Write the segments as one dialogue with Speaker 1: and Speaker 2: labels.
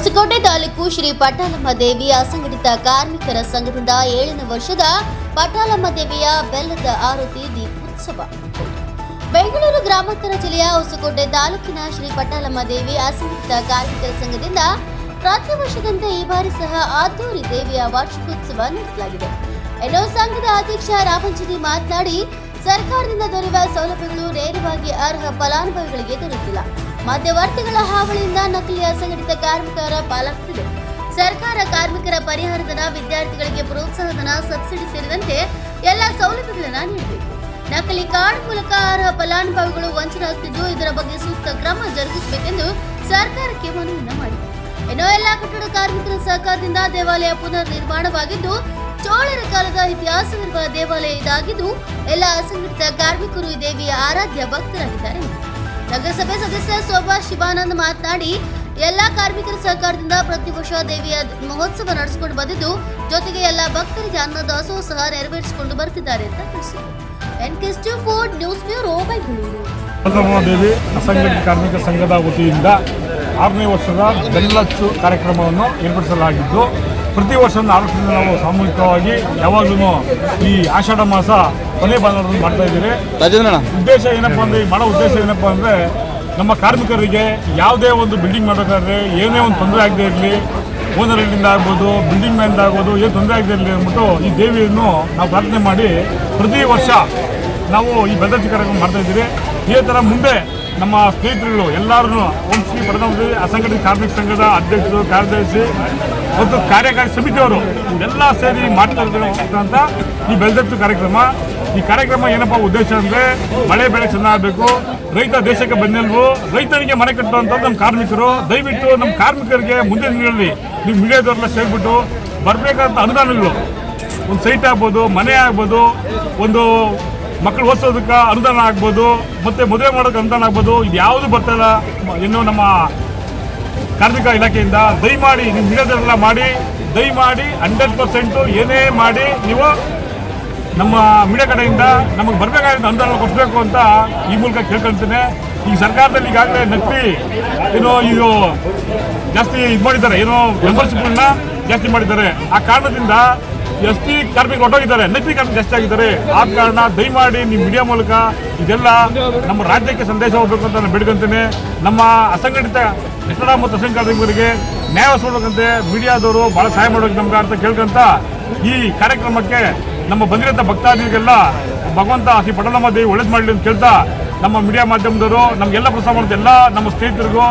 Speaker 1: ಹೊಸಕೋಟೆ ತಾಲೂಕು ಶ್ರೀ ಪಟ್ಟಾಲಮ್ಮ ದೇವಿ ಅಸಂಘಟಿತ ಕಾರ್ಮಿಕರ ಸಂಘದಿಂದ ಏಳನೇ ವರ್ಷದ ಪಟ್ಟಾಲಮ್ಮ ದೇವಿಯ ಬೆಲ್ಲದ ಆರತಿ ದೀಪೋತ್ಸವ. ಬೆಂಗಳೂರು ಗ್ರಾಮಾಂತರ ಜಿಲ್ಲೆಯ ಹೊಸಕೋಟೆ ತಾಲೂಕಿನ ಶ್ರೀ ಪಟ್ಟಾಲಮ್ಮ ದೇವಿ ಅಸಂಘಟಿತ ಕಾರ್ಮಿಕರ ಸಂಘದಿಂದ ಪ್ರತಿ ವರ್ಷದಂತೆ ಈ ಬಾರಿ ಸಹ ಆದ್ದೂರಿ ದೇವಿಯ ವಾರ್ಷಿಕೋತ್ಸವ ನಡೆಸಲಾಗಿದೆ. ಎಲ್ಲೋ ಸಂಘದ ಅಧ್ಯಕ್ಷ ರಾಮಂಜನಿ ಮಾತನಾಡಿ, ಸರ್ಕಾರದಿಂದ ದೊರೆಯುವ ಸೌಲಭ್ಯಗಳು ನೇರವಾಗಿ ಅರ್ಹ ಫಲಾನುಭವಿಗಳಿಗೆ ದೊರೆಯುತ್ತಿಲ್ಲ. ಮಧ್ಯವರ್ತಿಗಳ ಹಾವಳಿಯಿಂದ ನಕಲಿ ಅಸಂಘಟಿತ ಕಾರ್ಮಿಕರ ಪಾಲಾಗ್ತಿದೆ. ಸರ್ಕಾರ ಕಾರ್ಮಿಕರ ಪರಿಹಾರಧನ, ವಿದ್ಯಾರ್ಥಿಗಳಿಗೆ ಪ್ರೋತ್ಸಾಹಧನ, ಸಬ್ಸಿಡಿ ಸೇರಿದಂತೆ ಎಲ್ಲ ಸೌಲಭ್ಯಗಳನ್ನು ನೀಡಬೇಕು. ನಕಲಿ ಕಾರ್ಡ್ ಮೂಲಕ ಅರ್ಹ ಫಲಾನುಭವಿಗಳು ವಂಚನೆಯಾಗುತ್ತಿದ್ದು ಇದರ ಬಗ್ಗೆ ಸೂಕ್ತ ಕ್ರಮ ಜರುಗಿಸಬೇಕೆಂದು ಸರ್ಕಾರಕ್ಕೆ ಮನವಿಯನ್ನು ಮಾಡಿದೆ. ಇನ್ನು ಎಲ್ಲ ಕಟ್ಟಡ ಕಾರ್ಮಿಕರ ಸಹಕಾರದಿಂದ ದೇವಾಲಯ ಪುನರ್ ನಿರ್ಮಾಣವಾಗಿದ್ದು ಚೋಳರ ಕಾಲದ ಇತಿಹಾಸವಿರುವ ದೇವಾಲಯ ಇದಾಗಿದ್ದು, ಎಲ್ಲ ಅಸಂಘಟಿತ ಕಾರ್ಮಿಕರು ಈ ದೇವಿಯ ಆರಾಧ್ಯ ಭಕ್ತರಾಗಿದ್ದಾರೆ. ನಗರಸಭೆ ಸದಸ್ಯ ಶೋಭಾ ಶಿವಾನಂದ್ ಮಾತನಾಡಿ, ಎಲ್ಲಾ ಕಾರ್ಮಿಕರ ಸಹಕಾರದಿಂದ ಪ್ರತಿ ವರ್ಷ ದೇವಿಯ ಮಹೋತ್ಸವ ನಡೆಸಿಕೊಂಡು ಬಂದಿದ್ದು, ಜೊತೆಗೆ ಎಲ್ಲ ಭಕ್ತರಿಗೆ ಅನ್ನದಾಸೋ ಸಹ ನೆರವೇರಿಸಿಕೊಂಡು ಬರ್ತಿದ್ದಾರೆ ಅಂತ ತಿಳಿಸಿದರು. ಫೋರ್ಡ್ ನ್ಯೂಸ್ ಬ್ಯೂರೋ
Speaker 2: ದೇವಿ ಅಸಂಘಟಿತ ಕಾರ್ಮಿಕ ಸಂಘದ ವತಿಯಿಂದ ಆರನೇ ವರ್ಷದ ಬೆಲ್ಲಚ್ಚು ಕಾರ್ಯಕ್ರಮವನ್ನು ಏರ್ಪಡಿಸಲಾಗಿದ್ದು, ಪ್ರತಿ ವರ್ಷ ಆರೋಗ್ಯದಿಂದ ನಾವು ಸಾಮೂಹಿಕವಾಗಿ ಯಾವಾಗಲೂ ಈ ಆಷಾಢ ಮಾಸ ಕೊನೆ ಭಾನುವಾರದಲ್ಲಿ ಮಾಡ್ತಾ ಇದ್ದೀವಿ
Speaker 3: ರಾಜೇಂದ್ರಣ್ಣ.
Speaker 2: ಉದ್ದೇಶ ಏನಪ್ಪ ಅಂದರೆ ಈ ಮಾಡೋ ಉದ್ದೇಶ ಏನಪ್ಪ ಅಂದರೆ ನಮ್ಮ ಕಾರ್ಮಿಕರಿಗೆ ಯಾವುದೇ ಒಂದು ಬಿಲ್ಡಿಂಗ್ ಮಾಡಬೇಕಾದ್ರೆ ಏನೇ ಒಂದು ತೊಂದರೆ ಆಗದೆ ಇರಲಿ. ಓನರ್ಗಳಿಂದ ಆಗ್ಬೋದು ಬಿಲ್ಡಿಂಗ್ ಮ್ಯಾನ್ ಆಗ್ಬೋದು ಏನು ತೊಂದರೆ ಆಗದೆ ಇರಲಿ ಅಂದ್ಬಿಟ್ಟು ಈ ದೇವಿಯನ್ನು ನಾವು ಪ್ರಾರ್ಥನೆ ಮಾಡಿ ಪ್ರತಿ ವರ್ಷ ನಾವು ಈ ಭದ್ರತೆ ಕಾರ್ಯಕ್ರಮ ಮಾಡ್ತಾ ಇದ್ದೀವಿ ಇದೇ ಥರ ಮುಂದೆ ನಮ್ಮ ಸ್ನೇಹಿತರುಗಳು ಎಲ್ಲರೂ ಓಂ ಶ್ರೀ ಪ್ರಧಾನಮಂತ್ರಿ ಅಸಂಘಟಿತ ಕಾರ್ಮಿಕ ಸಂಘದ ಅಧ್ಯಕ್ಷರು ಕಾರ್ಯದರ್ಶಿ ಮತ್ತು ಕಾರ್ಯಕಾರಿ ಸಮಿತಿಯವರು ಎಲ್ಲ ಸೇರಿ ಮಾಡ್ತಾ ಈ ಬೆಳೆದತ್ತು ಕಾರ್ಯಕ್ರಮ. ಈ ಕಾರ್ಯಕ್ರಮ ಏನಪ್ಪ ಉದ್ದೇಶ ಅಂದರೆ ಮಳೆ ಬೆಳೆ ಚೆನ್ನಾಗಬೇಕು, ರೈತ ದೇಶಕ್ಕೆ ಬಂದಿಲ್ವು ರೈತನಿಗೆ ಮನೆ ಕಟ್ಟುವಂಥದ್ದು ನಮ್ಮ ಕಾರ್ಮಿಕರು. ದಯವಿಟ್ಟು ನಮ್ಮ ಕಾರ್ಮಿಕರಿಗೆ ಮುಂದಿನ ದಿನಗಳಲ್ಲಿ ನೀವು ಮೀಡಿಯಾದವ್ರೆಲ್ಲ ಸೇರಿಬಿಟ್ಟು ಬರಬೇಕಂತ ಅನುದಾನಗಳು. ಒಂದು ಸೈಟ್ ಆಗ್ಬೋದು, ಮನೆ ಆಗ್ಬೋದು, ಒಂದು ಮಕ್ಕಳು ಓದಿಸೋದಕ್ಕೆ ಅನುದಾನ ಆಗ್ಬೋದು, ಮತ್ತೆ ಮದುವೆ ಮಾಡೋಕೆ ಅನುದಾನ ಆಗ್ಬೋದು, ಇದು ಯಾವುದು ಬರ್ತಾ ಇಲ್ಲ ಇನ್ನು ನಮ್ಮ ಕಾರ್ಮಿಕ ಇಲಾಖೆಯಿಂದ ದಯಮಾಡಿ ನಿಮ್ಮ ಮೀಡಿಯಾದವರೆಲ್ಲ ಮಾಡಿ, ದಯಮಾಡಿ ಹಂಡ್ರೆಡ್ ಪರ್ಸೆಂಟು ಏನೇ ಮಾಡಿ ನೀವು ನಮ್ಮ ಮೀಡಿಯಾ ಕಡೆಯಿಂದ ನಮಗೆ ಬರಬೇಕಾದ ಅನುದಾನ ಕೊಡಬೇಕು ಅಂತ ಈ ಮೂಲಕ ಕೇಳ್ಕೊಳ್ತೇನೆ ಈ ಸರ್ಕಾರದಲ್ಲಿ ಈಗಾಗಲೇ ನಕಲಿ ಏನೋ ಇದು ಜಾಸ್ತಿ ಇದು ಮಾಡಿದ್ದಾರೆ, ಏನೋ ಮೆಂಬರ್ಶಿಪ್ಗಳನ್ನ ಜಾಸ್ತಿ ಮಾಡಿದ್ದಾರೆ. ಆ ಕಾರಣದಿಂದ ಎಸ್ ಟಿ ಕಾರ್ಮಿಕರು ಹೊಟ್ಟೋಗಿದ್ದಾರೆ ನಕಲಿ ಕಾರ್ಮಿಕ ಜಾಸ್ತಿ ಆಗಿದ್ದಾರೆ. ಆ ಕಾರಣ ದಯಮಾಡಿ ನಿಮ್ಮ ಮೀಡಿಯಾ ಮೂಲಕ ಇದೆಲ್ಲ ನಮ್ಮ ರಾಜ್ಯಕ್ಕೆ ಸಂದೇಶ ಹೋಗ್ಬೇಕು ಅಂತ ನಾನು ಬೇಡ್ಕೊಂತೀನಿ. ನಮ್ಮ ಅಸಂಘಟಿತ ಕನ್ನಡ ಮತ್ತು ಅಸಂಘ ಕಾರ್ಮಿಕರಿಗೆ ನ್ಯಾಯ ಒದಗಿಸ್ಕೊಡ್ಬೇಕಂತೆ ಮೀಡಿಯಾದವರು ಭಾಳ ಸಹಾಯ ಮಾಡಬೇಕು ನಮ್ಗೆ ಅಂತ ಕೇಳ್ಕೊಂತ ಈ ಕಾರ್ಯಕ್ರಮಕ್ಕೆ ನಮ್ಮ ಬಂದಿರೋಂಥ ಭಕ್ತಾದಿಗಳಿಗೆಲ್ಲ ಭಗವಂತ ಶ್ರೀ ಪಟ್ಟಣಮ್ಮ ದೇವಿ ಒಳ್ಳೇದು ಮಾಡಲಿ ಅಂತ ಕೇಳ್ತಾ ನಮ್ಮ ಮೀಡಿಯಾ ಮಾಧ್ಯಮದವರು ನಮಗೆಲ್ಲ ಪ್ರಸಾರ ಮಾಡಿದ ಎಲ್ಲ ನಮ್ಮ ಸ್ನೇಹಿತರಿಗೂ,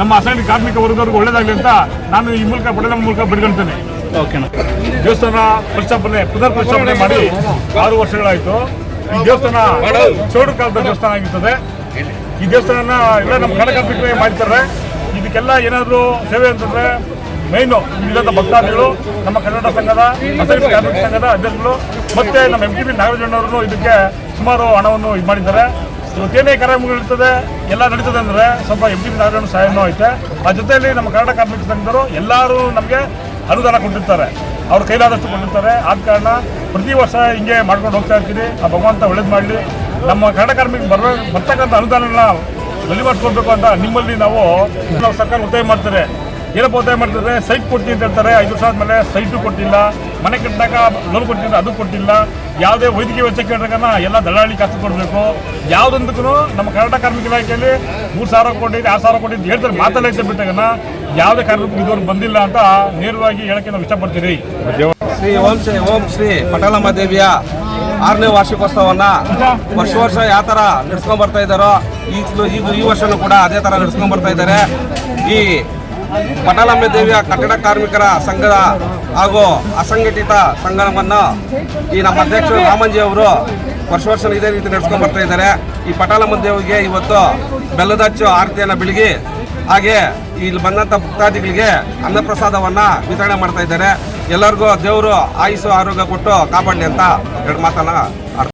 Speaker 2: ನಮ್ಮ ಅಸಂಘಟಿತ ಕಾರ್ಮಿಕ ವರ್ಗದವ್ರಿಗೂ ಒಳ್ಳೇದಾಗಲಿ ಅಂತ ನಾನು ಈ ಮೂಲಕ ಪಟಲಮ್ಮ ಮೂಲಕ ಬಿಡ್ಕೊಳ್ತೇನೆ ದೇವಸ್ಥಾನ ಪ್ರತಿಷ್ಠಾಪನೆ ಪುನರ್ ಪ್ರತಿಷ್ಠಾಪನೆ ಮಾಡಿ ಆರು ವರ್ಷಗಳಾಯಿತು. ಈ ದೇವಸ್ಥಾನ ಚೌಡು ಕಾಲದ ದೇವಸ್ಥಾನ ಆಗಿರ್ತದೆ. ಈ ದೇವಸ್ಥಾನ ಎಲ್ಲ ನಮ್ಮ ಕನ್ನಡ ಕಾರ್ಮಿಕರೇ ಮಾಡ್ತಾರೆ ಇದಕ್ಕೆಲ್ಲ ಏನಾದರೂ ಸೇವೆ ಅಂತಂದ್ರೆ ಮೈನು ಇಲ್ಲಿದ್ದಂಥ ಭಕ್ತಾದಿಗಳು, ನಮ್ಮ ಕನ್ನಡ ಸಂಘದ ಕಾರ್ಮಿಕ ಸಂಘದ ಅಧ್ಯಕ್ಷರು, ಮತ್ತೆ ನಮ್ಮ ಎಂ ಟಿ ಬಿ ನಾಗರಾಜಣ್ಣವರು ಇದಕ್ಕೆ ಸುಮಾರು ಹಣವನ್ನು ಇದು ಮಾಡಿದ್ದಾರೆ. ಇವತ್ತೇನೇ ಕಾರ್ಯಕ್ರಮಗಳು ಇರ್ತದೆ, ಎಲ್ಲ ನಡೀತದೆ ಅಂದರೆ ಸ್ವಲ್ಪ ಎಂ ಟಿ ಬಿ ನಾಗರಾಜಣ್ಣ ಸಹಾಯನೂ ಐತೆ. ಆ ಜೊತೆಯಲ್ಲಿ ನಮ್ಮ ಕನ್ನಡ ಕಾರ್ಮಿಕ ಸಂಘದವರು ಎಲ್ಲರೂ ನಮಗೆ ಅನುದಾನ ಕೊಟ್ಟಿರ್ತಾರೆ. ಅವ್ರ ಕೈಲಾದಷ್ಟು ಕೊಟ್ಟಿರ್ತಾರೆ. ಆದ ಕಾರಣ ಪ್ರತಿ ವರ್ಷ ಹಿಂಗೆ ಮಾಡ್ಕೊಂಡು ಹೋಗ್ತಾ ಇರ್ತೀವಿ ಆ ಭಗವಂತ ಒಳ್ಳೇದು ಮಾಡಲಿ. ನಮ್ಮ ಕನ್ನಡ ಕಾರ್ಮಿಕ ಬರ, ಬರ್ತಕ್ಕಂಥ ಅನುದಾನಗಳನ್ನ ಅಂತ ನಿಮ್ಮಲ್ಲಿ ನಾವು ನಾವು ಸರ್ಕಾರ ಒತ್ತಾಯ ಮಾಡ್ತಾರೆ ಏನಪ್ಪ ಒತ್ತಾಯ ಮಾಡ್ತಾರೆ ಸೈಟ್ ಕೊಡ್ತೀನಿ ಅಂತ ಹೇಳ್ತಾರೆ. ಐದು ವರ್ಷ ಆದಮೇಲೆ ಸೈಟು ಕೊಟ್ಟಿಲ್ಲ. ಮನೆ ಕಟ್ಟಿದಾಗ ಲೋನ್ ಕೊಟ್ಟಿಲ್ಲ ಅದು ಕೊಟ್ಟಿಲ್ಲ. ಯಾವುದೇ ವೈದ್ಯಕೀಯ ವೆಚ್ಚ ಕೇಳಿದಾಗ ಎಲ್ಲ ದಳ್ಳಾಳಿ ಕಾಸು ಕೊಡಬೇಕು. ಯಾವುದೊಂದಕ್ಕೂ ನಮ್ಮ ಕರ್ನಾಟಕ ಕಾರ್ಮಿಕ ಇಲಾಖೆಯಲ್ಲಿ ಮೂರು ಸಾವಿರ ಕೊಟ್ಟಿದ್ದು ಆರು ಸಾವಿರ ಕೊಟ್ಟಿದ್ದು ಹೇಳ್ತಾರೆ. ಮಾತಲ್ಲ ಬಿಟ್ಟಾಗ ಯಾವುದೇ ಕಾರ್ಮಿಕ ಇದುವರೆಗೆ ಬಂದಿಲ್ಲ ಅಂತ ನೇರವಾಗಿ ಹೇಳಕ್ಕೆ ನಾವು ಇಷ್ಟಪಡ್ತೀವಿ
Speaker 4: ಶ್ರೀ ಓಂ ಶ್ರೀ ಓಂ ಶ್ರೀ ಪಟಾಲಮ್ಮ ದೇವಿಯ ಆರನೇ ವಾರ್ಷಿಕೋತ್ಸವವನ್ನು ವರ್ಷ ವರ್ಷ ಯಾವ ಥರ ನಡ್ಸ್ಕೊಂಡ್ ಬರ್ತಾ ಇದ್ದಾರೋ ಈಗಲೂ ಈಗ ಈ ವರ್ಷವೂ ಕೂಡ ಅದೇ ಥರ ನಡ್ಸ್ಕೊಂಡ್ ಬರ್ತಾ ಇದ್ದಾರೆ. ಈ ಪಟಾಲಮ್ಮ ದೇವಿಯ ಕಟ್ಟಡ ಕಾರ್ಮಿಕರ ಸಂಘದ ಹಾಗೂ ಅಸಂಘಟಿತ ಸಂಘವನ್ನು ಈ ನಮ್ಮ ಅಧ್ಯಕ್ಷರು ರಾಮಂಜಿ ಅವರು ವರ್ಷ ವರ್ಷ ಇದೇ ರೀತಿ ನಡೆಸ್ಕೊಂಡು ಬರ್ತಾ ಇದ್ದಾರೆ. ಈ ಪಟಾಲಮ್ಮ ದೇವಿಗೆ ಇವತ್ತು ಬೆಲ್ಲದ ಹಚ್ಚು ಆರತಿಯನ್ನು ಬೆಳಗಿ, ಹಾಗೆ ಇಲ್ಲಿ ಬಂದಂಥ ಭಕ್ತಾದಿಗಳಿಗೆ ಅನ್ನಪ್ರಸಾದವನ್ನ ವಿತರಣೆ ಮಾಡ್ತಾ ಇದ್ದಾರೆ. ಎಲ್ಲರಿಗೂ ದೇವರು ಆಯುಸು ಆರೋಗ್ಯ ಕೊಟ್ಟು ಕಾಪಾಡಲಿ ಅಂತ ಎರಡು ಮಾತನ್ನ